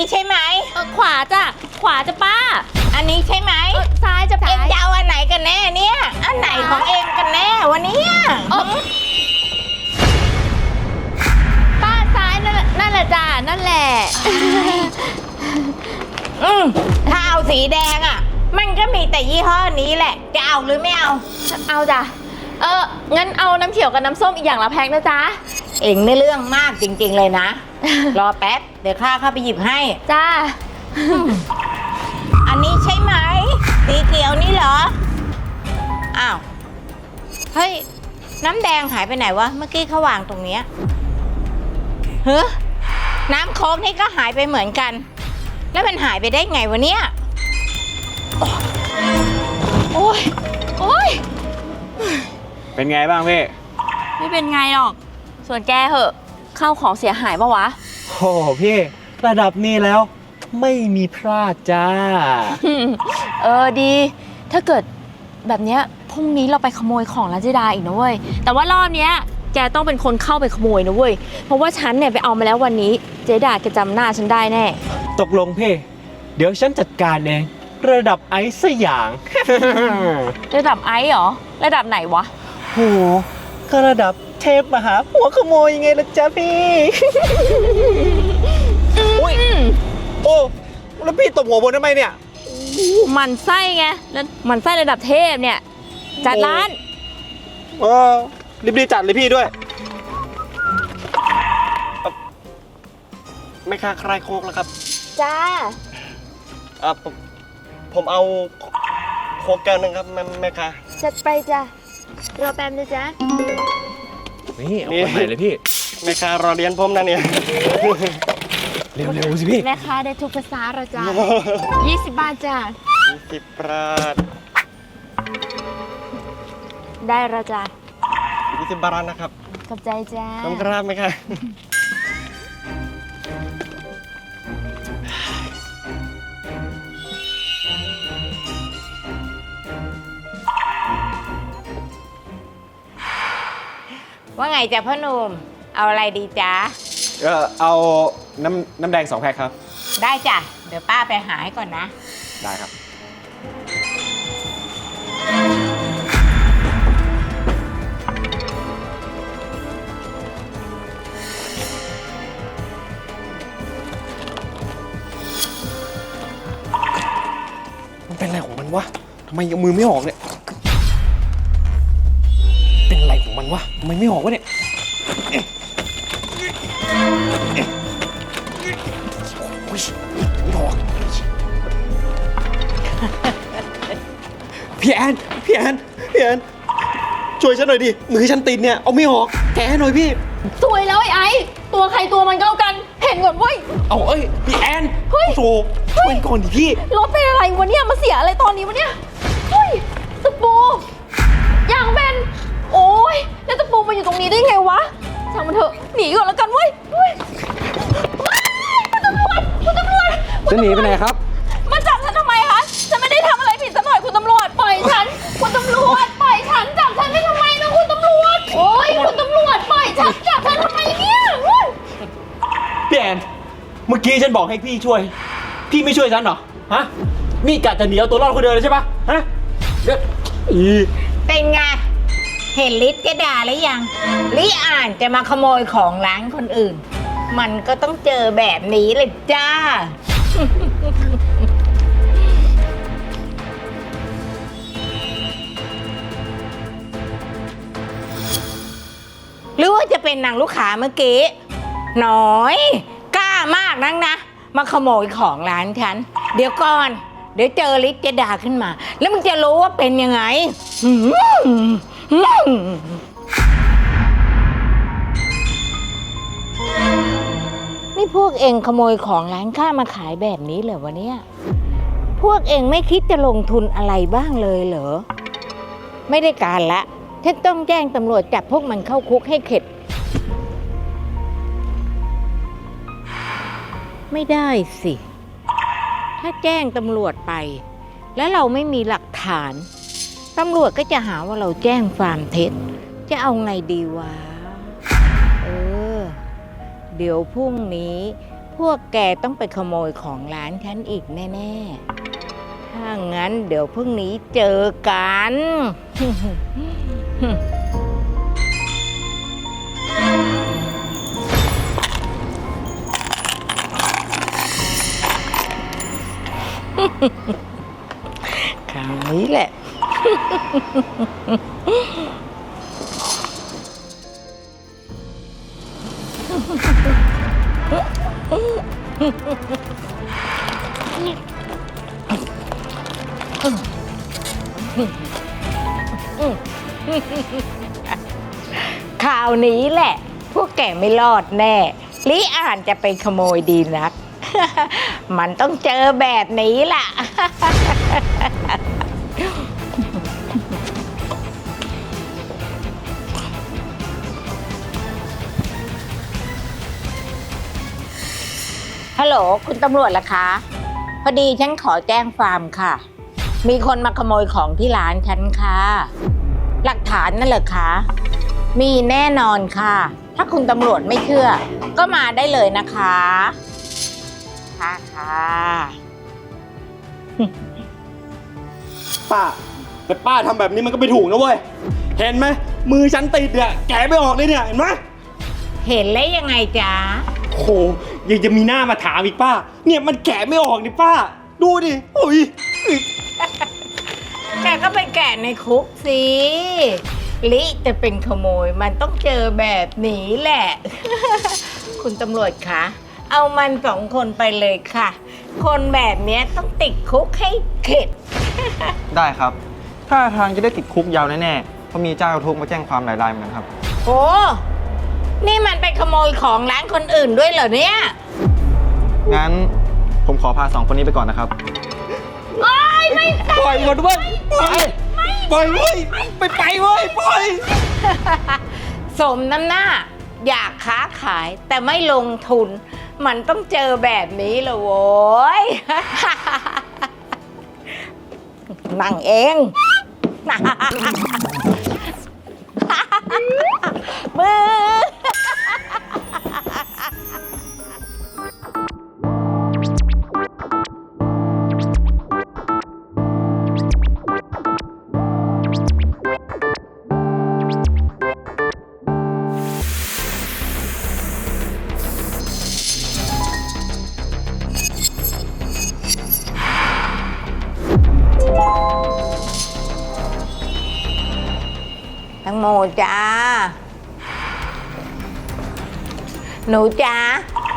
นี้ใช่ไหม เออขวาจ้ะขวาจ้ะป้าอันนี้ใช่ไหม เออซ้ายจ้ะเอซ้างยจะเอาอันไหนกันแน่เนี่ย อันไหนของเองกันแน่วันนี้เออป้าซ้ายนั่นแหละนั่นแหละจ้ะนั่นแหละ อืมถ้าเอาสีแดงอะ มันก็มีแต่ยี่ห้อนี้แหละ จะเอาหรือไม่เอา เอาจ้ะ เอองั้นเอาน้ำเขียวกับน้ำส้มอีกอย่างละแพ็คนะจ๊ะ เองในเรื่องมากจริง ๆ เลยนะ รอแป๊บ เดี๋ยวข้าเข้าไปหยิบให้ จ้า อันนี้ใช่ไหมสีเขียวนี่เหรอ อ้าว เฮ้ย น้ำแดงหายไปไหนวะ เมื่อกี้เขาวางตรงเนี้ยเฮ้น้ำโค้กนี่ก็หายไปเหมือนกัน แล้วมันหายไปได้ไงวะเนี่ย โอ้ย โอ้ย เป็นไงบ้างพี่ ไม่เป็นไงหรอก ส่วนแกเหอะข้าวของเสียหายปะวะ โอ้โหพี่ ระดับนี้แล้ว ไม่มีพลาดจ้า เออดี ถ้าเกิดแบบเนี้ยพรุ่งนี้เราไปขโมยของร้านเจดาอีกนะเว้ย แต่ว่ารอบเนี้ยแกต้องเป็นคนเข้าไปขโมยนะเว้ย เพราะว่าฉันเนี่ยไปเอามาแล้ววันนี้ เจดาแกจำหน้าฉันได้แน่ ตกลงพี่ เดี๋ยวฉันจัดการเอง ระดับไอซ์สยาง ระดับไอซ์เหรอ ระดับไหนวะ โหก็ระดับเทพมหาหัวขโมยยังไงล่ะจ๊ะพี่ อุ้ยโอ้แล้วพี่ตบหัวบนทำไมเนี่ย หมันไส้ไงแล้วหมันไส้ระดับเทพเนี่ย จัดร้าน เออรีบๆจัดเลยพี่ด้วยเอ่อไม่ค่าใครโคกแล้วครับจ้า อะผมผมเอาโคกแก้วหนึงครับแม่แม่ค้าจัดไปจ้ะ รอแป๊บนะจ๊ะ นี่เอาคนใหม่เลยพี่ แม่ค้ารอเรียนผมนะเนี่ย เร็วๆสิพี่ แม่ค้าได้ทุกภาษาเราจ้ะ20 บาทจ้ะ สิบปราดได้เราจ้ะยี่สิบบาทนะครับ ขอบใจจ้าน้ำกราบไหมคะ ว่าไงจ๊ะพ่อหนุ่ม เอาอะไรดีจ๊ะ เออเอาน้ำน้ำแดงสองแพ็คครับ ได้จ้ะ เดี๋ยวป้าไปหาให้ก่อนนะ ได้ครับ มันเป็นอะไรของมันวะทำไมยังมือไม่ออกเนี่ย วะทำไมไม่ออกวะเนี่ยเอ๊ะเอ๊ะโอ้ยไม่ออกพี่แอนพี่แอนพี่แอนช่วยฉันหน่อยดิมือฉันติดเนี่ยเอาไม่ออกแกะให้หน่อยพี่ สวยแล้วไอ้ไอ้ตัวใครตัวมันก็แล้วกันเห็นก่อนเว้ย เอาเอ้ยพี่แอนเฮ้ย โอ้โหช่วยก่อนดิพี่ รถเป็นอะไรวะเนี่ยมาเสียอะไรตอนนี้วะเนี่ยเฮ้ย หนีไปไหนครับ มาจับฉันทำไมคะ ฉันไม่ได้ทำอะไรผิดสักหน่อยคุณตำรวจ ปล่อยฉัน คุณตำรวจ ปล่อยฉัน จับฉันไม่ทำไมนะคุณตำรวจ โอ้ยคุณตำรวจ ปล่อยฉัน จับฉันทำไมเนี่ยเฮ้ยพี่แอน เมื่อกี้ฉันบอกให้พี่ช่วย พี่ไม่ช่วยฉันเหรอ ฮะ นี่กะจะหนีเอาตัวรอดคนเดียวเลยใช่ปะฮะเดี๋ยวอีเป็นไง เห็นลิศจะด่าหรือยัง ลิอ่านจะมาขโมยของร้านคนอื่น มันก็ต้องเจอแบบนี้เลยจ้า หรือว่าจะเป็นนางลูกค้าเมื่อกี้ น้อย กล้ามากนักนะ มาขโมยของร้านฉัน เดี๋ยวก่อน เดี๋ยวเจอลิศจะด่าขึ้นมา แล้วมึงจะรู้ว่าเป็นยังไงหืมหืม นี่พวกเองขโมยของร้านข้ามาขายแบบนี้เหรอวะเนี่ย พวกเองไม่คิดจะลงทุนอะไรบ้างเลยเหรอ ไม่ได้การละ ฉันต้องแจ้งตำรวจจับพวกมันเข้าคุกให้เข็ด ไม่ได้สิ ถ้าแจ้งตำรวจไป แล้วเราไม่มีหลักฐาน ตำรวจก็จะหาว่าเราแจ้งความเท็จ จะเอาไงดีวะ เดี๋ยวพรุ่งนี้ พวกแกต้องไปขโมยของร้านฉันอีกแน่ๆ ถ้างั้นเดี๋ยวพรุ่งนี้เจอกัน คราวนี้แหละ คราวนี้แหละ พวกแกไม่รอดแน่ลิอ่านจะไปขโมยดีนัก มันต้องเจอแบบนี้ล่ะ ฮัลโหลคุณตำรวจล่ะคะ พอดีฉันขอแจ้งความค่ะ มีคนมาขโมยของที่ร้านฉันค่ะ หลักฐานนั่นเหรอคะ มีแน่นอนค่ะ ถ้าคุณตำรวจไม่เชื่อ ก็มาได้เลยนะคะ ค่ะค่ะป้า แต่ป้าทำแบบนี้มันก็ไม่ถูกนะเว้ย เห็นไหมมือฉันติดเนี่ยแกะไม่ออกเลยเนี่ยเห็นไหมเห็นแล้วยังไงจ๊ะ โอ้โห ยังจะมีหน้ามาถามอีกป้า เนี่ยมันแกะไม่ออกนี่ป้า ดูดิโอ้ยแกก็ไปแกะในคุกสิลิจะเป็นขโมยมันต้องเจอแบบนี้แหละ คุณตำรวจคะเอามันสองคนไปเลยค่ะ คนแบบเนี้ยต้องติดคุกให้เข็ด ได้ครับ ถ้าทางจะได้ติดคุกยาวแน่ๆ เพราะมีเจ้าทุกข์มาแจ้งความหลายรายเหมือนกันครับ โอ้ นี่มันไปขโมยของร้านคนอื่นด้วยเหรอเนี่ย งั้นผมขอพาสองคนนี้ไปก่อนนะครับปล่อยหมดเว้ยปล่อยปล่อยเว้ยไปไปเว้ยปล่อย สมน้ำหน้า อยากค้าขายแต่ไม่ลงทุน มันต้องเจอแบบนี้ละโว้ย นั่งเอง มือ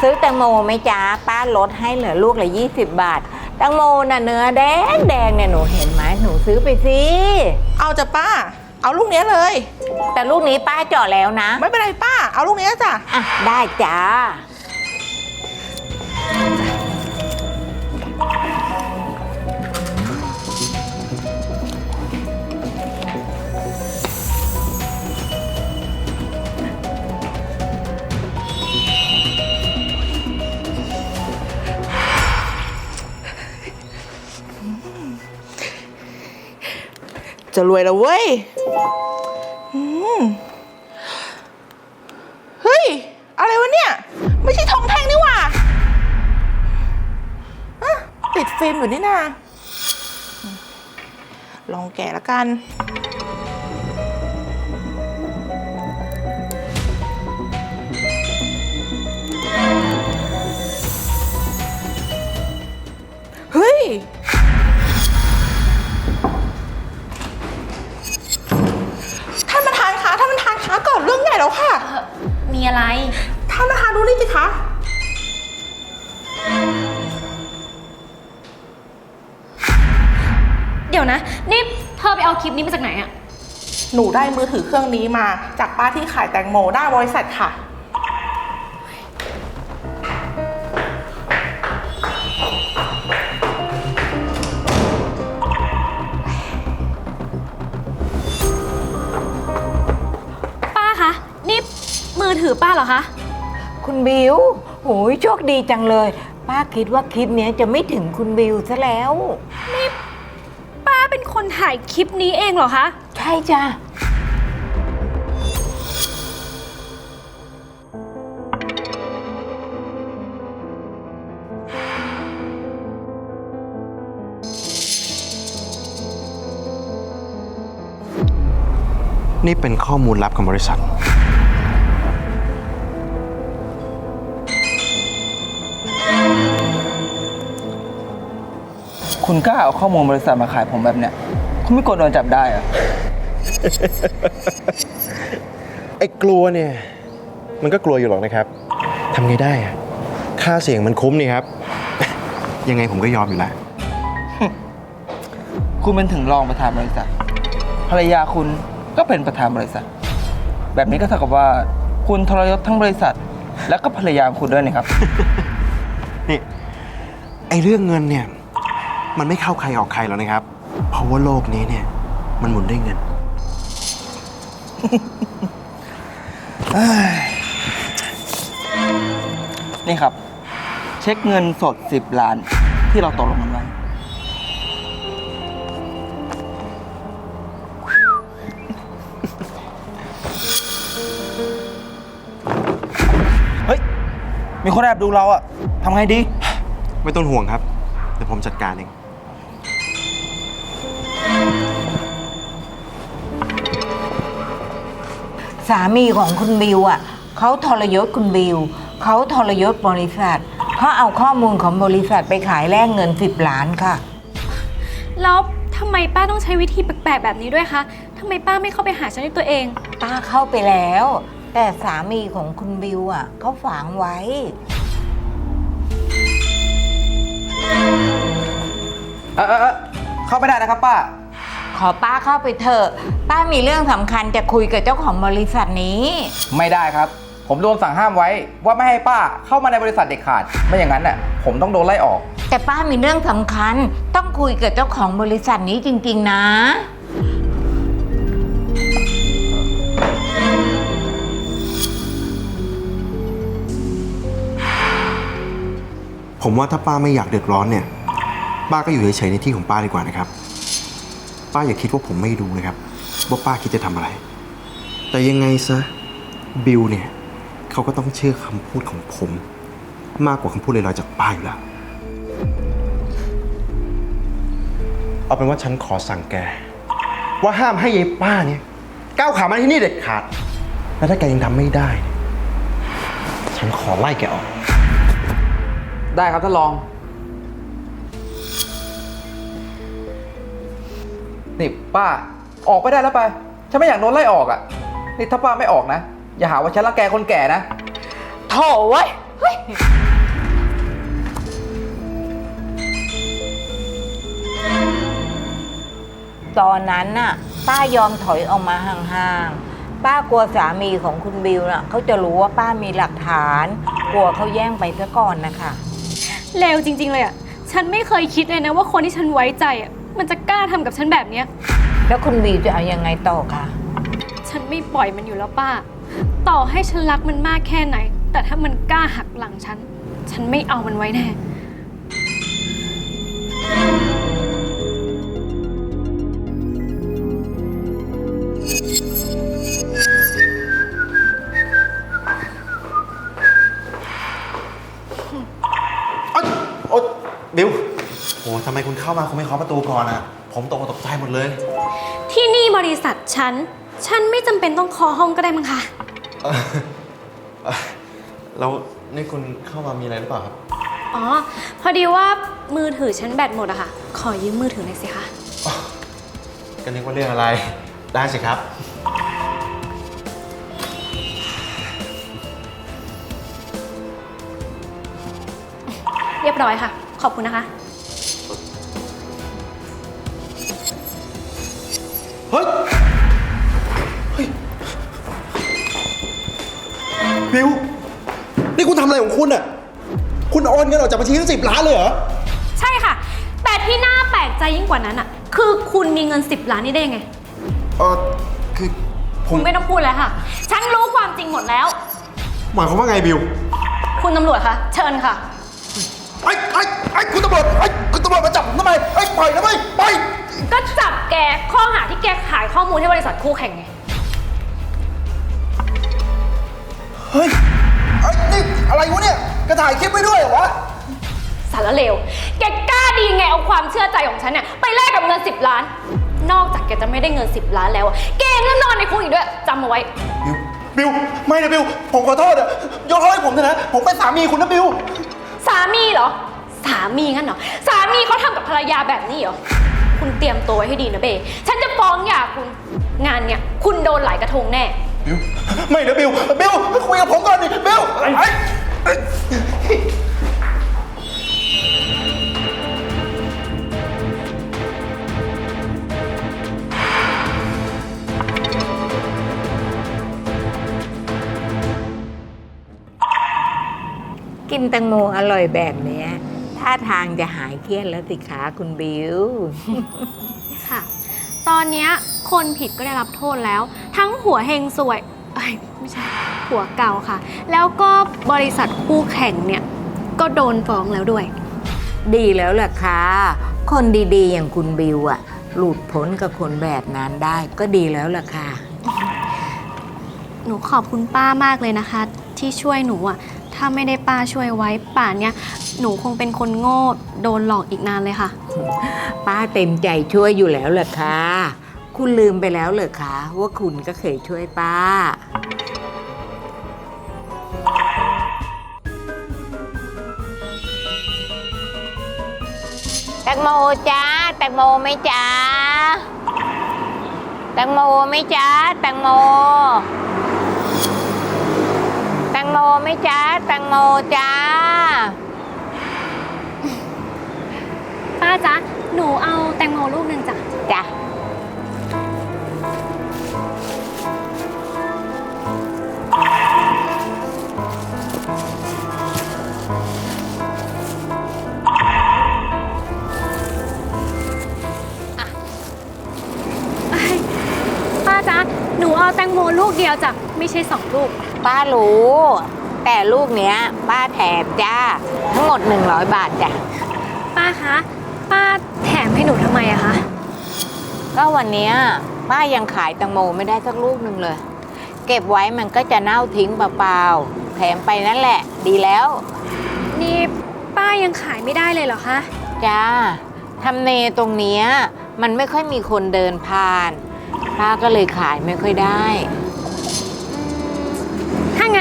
ซื้อแตงโมไหมจ้าป้าลดให้เหลือลูกละยี่สิบบาทแตงโมน่ะเนื้อแดงแดงเนี่ยหนูเห็นไหมหนูซื้อไปสิเอาจ้ะป้า เอาลูกเนี้ยเลย แต่ลูกนี้ป้าเจาะแล้วนะ ไม่เป็นไรป้า เอาลูกเนี้ยจ้ะ อะ ได้จ้า จะรวยแล้วเว้ยเฮ้ย อะไรวะเนี่ย ไม่ใช่ทองแท่งนี่หว่าอะติดฟิล์มอยู่นี่นาลองแกะละกัน แล้วค่ะ มีอะไร ท่านประธานดูนี่สิคะ เดี๋ยวนะ นี่เธอไปเอาคลิปนี้มาจากไหนอะหนูได้มือถือเครื่องนี้มาจากป้าที่ขายแตงโมหน้าบริษัทค่ะ บิวโอ้ยโชคดีจังเลย ป้าคิดว่าคลิปนี้จะไม่ถึงคุณบิวซะแล้วนี่ป้าเป็นคนถ่ายคลิปนี้เองเหรอคะ ใช่จ้ะ นี่เป็นข้อมูลลับของบริษัท คุณกล้าเอาข้อมูลบริษัทมาขายผมแบบเนี้ย คุณไม่กลัวโดนจับได้เหรอ ไอ้กลัวเนี่ย มันก็กลัวอยู่หรอกนะครับทำไงได้อะค่าเสี่ยงมันคุ้มนี่ครับ ยังไงผมก็ยอมอยู่แล้ว คุณเป็นถึงรองประธานบริษัท ภรรยาคุณก็เป็นประธานบริษัท แบบนี้ก็เท่ากับว่าคุณทรยศทั้งบริษัท แล้วก็ภรรยาคุณด้วยนะครับ นี่ ไอ้เรื่องเงินเนี่ย มันไม่เข้าใครออกใครหรอกนะครับ เพราะว่าโลกนี้เนี่ย มันหมุนด้วยเงิน นี่ครับ เช็คเงินสด 10 ล้านที่เราตกลงกันไว้ เฮ้ย มีคนแอบดูเราอะทำไงดี ไม่ต้องห่วงครับ เดี๋ยวผมจัดการเอง สามีของคุณบิวอะเขาทรยศคุณบิวเขาทรยศบริษัทเขาเอาข้อมูลของบริษัทไปขายแลกเงิน10ล้านค่ะ แล้วทำไมป้าต้องใช้วิธีแปลกๆแบบนี้ด้วยคะทำไมป้าไม่เข้าไปหาฉันด้วยตัวเอง ป้าเข้าไปแล้ว แต่สามีของคุณบิวอะเขาฝังไว้ เออเออเออเข้าไม่ได้นะครับป้า ขอป้าเข้าไปเถอะป้ามีเรื่องสำคัญจะคุยกับเจ้าของบริษัทนี้ ไม่ได้ครับ ผมโดนสั่งห้ามไว้ว่าไม่ให้ป้าเข้ามาในบริษัทเด็ดขาด ไม่อย่างนั้นน่ะผมต้องโดนไล่ออก แต่ป้ามีเรื่องสำคัญ ต้องคุยกับเจ้าของบริษัทนี้จริงๆนะ ผมว่าถ้าป้าไม่อยากเดือดร้อนเนี่ย ป้าก็อยู่เฉยๆในที่ของป้าดีกว่านะครับ ป้าอย่าคิดว่าผมไม่รู้นะครับ ว่าป้าคิดจะทำอะไร แต่ยังไงซะบิลเนี่ยเขาก็ต้องเชื่อคำพูดของผม มากกว่าคำพูดลอยๆจากป้าอยู่แล้ว เอาเป็นว่าฉันขอสั่งแก ว่าห้ามให้ยายป้าเนี่ยก้าวขามาที่นี่เด็ดขาด และถ้าแกยังทำไม่ได้เนี่ยฉันขอไล่แกออก ได้ครับท่านรอง นี่ป้าออกไปได้แล้วไป ฉันไม่อยากโดนไล่ออกอะ นี่ถ้าป้าไม่ออกนะ อย่าหาว่าฉันละแกคนแก่นะ โถเว้ยเฮ้ยตอนนั้นน่ะ ป้ายอมถอยออกมาห่างๆ ป้ากลัวสามีของคุณบิวน่ะเขาจะรู้ว่าป้ามีหลักฐาน กลัวเขาแย่งไปซะก่อนนะคะ เลวจริง ๆ เลยอะ ฉันไม่เคยคิดเลยนะว่าคนที่ฉันไว้ใจอะ มันจะกล้าทำกับฉันแบบเนี้ย แล้วคุณบิวจะเอายังไงต่อคะฉันไม่ปล่อยมันอยู่แล้วป้า ต่อให้ฉันรักมันมากแค่ไหน แต่ถ้ามันกล้าหักหลังฉัน ฉันไม่เอามันไว้แน่ ไมคุณเข้ามาคุณไม่เคาะประตูก่อนอะ ผมตกตกใจหมดเลย ที่นี่บริษัทฉัน ฉันไม่จำเป็นต้องเคอห้องก็ได้มั้งคะ เอ่อเอ่อแล้วนี่คุณเข้ามามีอะไรหรือเปล่าครับ อ๋อ พอดีว่ามือถือฉันแบตหมดอะค่ะ ขอยืมมือถือหน่อยสิคะ ก็นึกว่าเรื่องอะไร ได้สิครับ เรียบร้อยค่ะ ขอบคุณนะคะ บิว นี่คุณทำอะไรของคุณอะ คุณโอนเงินออกจากบัญชีทั้งสิบล้านเลยเหรอ ใช่ค่ะ แต่ที่น่าแปลกใจยิ่งกว่านั้นอะคือคุณมีเงิน 10 ล้านนี่ได้ยังไง เออคือผคุมณไม่ต้องพูดแล้วค่ะ ฉันรู้ความจริงหมดแล้ว หมายความว่าไงบิวคุณตำรวจคะเชิญค่ะ ไอ้ไอ้ไอ้คุณตำรวจไอ้คุณตำรวจมาจับผมทำไมไอ้ปล่อยนะไม่ปล่อยก็จับแกข้อหาที่แกขายข้อมูลให้บริษัทคู่แข่งไง เฮ้ยไอ้นี่อะไรวะเนี่ยกระถ่ายคลิปไว้ด้วยเหรอวะ สารเลว แกกล้าดีไงเอาความเชื่อใจของฉันเนี่ยไปแลกกับเงิน 10 ล้าน นอกจากแกจะไม่ได้เงิน 10 ล้านแล้วอะแกยังนอนในพูดอีกด้วยจำเอาไว้ บิว บิว ไม่นะบิว ผมขอโทษอะยกโทษให้ผมเถอะนะ ผมเป็นสามีคุณนะบิว สามีเหรอ สามีงั้นเหรอ สามีเขาทำกับภรรยาแบบนี้เหรอ คุณเตรียมตัวไว้ให้ดีนะเบ ฉันจะฟ้องหย่าคุณ งานเนี่ย คุณโดนหลายกระทงแน่ บิวไม่นะบิวบิวคุยกับผมก่อนดิบิวไอ้ไอ้กินแตงโมอร่อยแบบเนี้ยท่าทางจะหายเครียดแล้วสิคะคุณบิว ค่ะ ตอนเนี้ย คนผิดก็ได้รับโทษแล้ว ทั้งหัวเฮงสวยเอ้ยไม่ใช่หัวเก่าค่ะ แล้วก็บริษัทคู่แข่งเนี่ย ก็โดนฟ้องแล้วด้วย ดีแล้วล่ะค่ะ คนดีๆ อย่างคุณบิวอะหลุดพ้นกับคนแบบนั้นได้ก็ดีแล้วล่ะค่ะ หนูขอบคุณป้ามากเลยนะคะ ที่ช่วยหนูอะถ้าไม่ได้ป้าช่วยไว้ป่านเนี้ยหนูคงเป็นคนโง่โดนหลอกอีกนานเลยค่ะ ป้าเต็มใจช่วยอยู่แล้วล่ะค่ะ คุณลืมไปแล้วเหรอคะว่าคุณก็เคยช่วยป้า แตงโมจ้าแตงโมไหมจ้าแตงโมไหมจ้าแตงโม แตงโมไหมจ้าแตงโมจ้า ป้าจ๊ะ หนูเอาแตงโมลูกหนึ่งจ้ะจ้ะ ลูกเดียวจ้ะไม่ใช่สองลูก ป้ารู้ แต่ลูกเนี้ย ป้าแถมจ้า ทั้งหมด 100 บาทจ้ะ ป้าคะ ป้าแถมให้หนูทำไมอะคะ ก็วันเนี้ยป้ายังขายแตังโมไม่ได้สักลูกหนึ่งเลย เก็บไว้มันก็จะเน่าทิ้งเปล่าๆแถมไปนั่นแหละ ดีแล้ว นี่ป้ายังขายไม่ได้เลยเหรอคะ จ้าทำเลตรงเนี้ยมันไม่ค่อยมีคนเดินผ่าน ป้าก็เลยขายไม่ค่อยได้ถ้า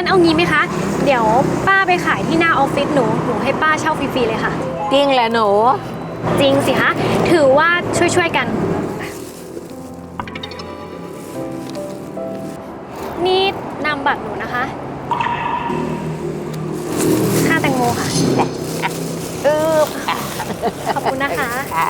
งั้นเอางี้ไหมคะ เดี๋ยวป้าไปขายที่หน้าออฟฟิศหนู หนูให้ป้าเช่าฟรีๆเลยค่ะ จริงแหละหนู จริงสิคะ ถือว่าช่วยๆกัน นี่นำบัตรหนูนะคะ ค่าแตงโมค่ะอึ๊บอะขอบคุณนะคะ ค่ะ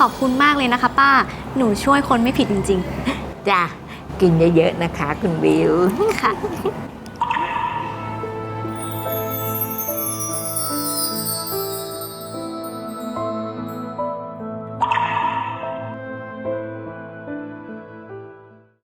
ขอบคุณมากเลยนะคะ ป้า หนูช่วยคนไม่ผิดจริงจ้ะกินเยอะๆนะคะ คุณบิวๆค่ะ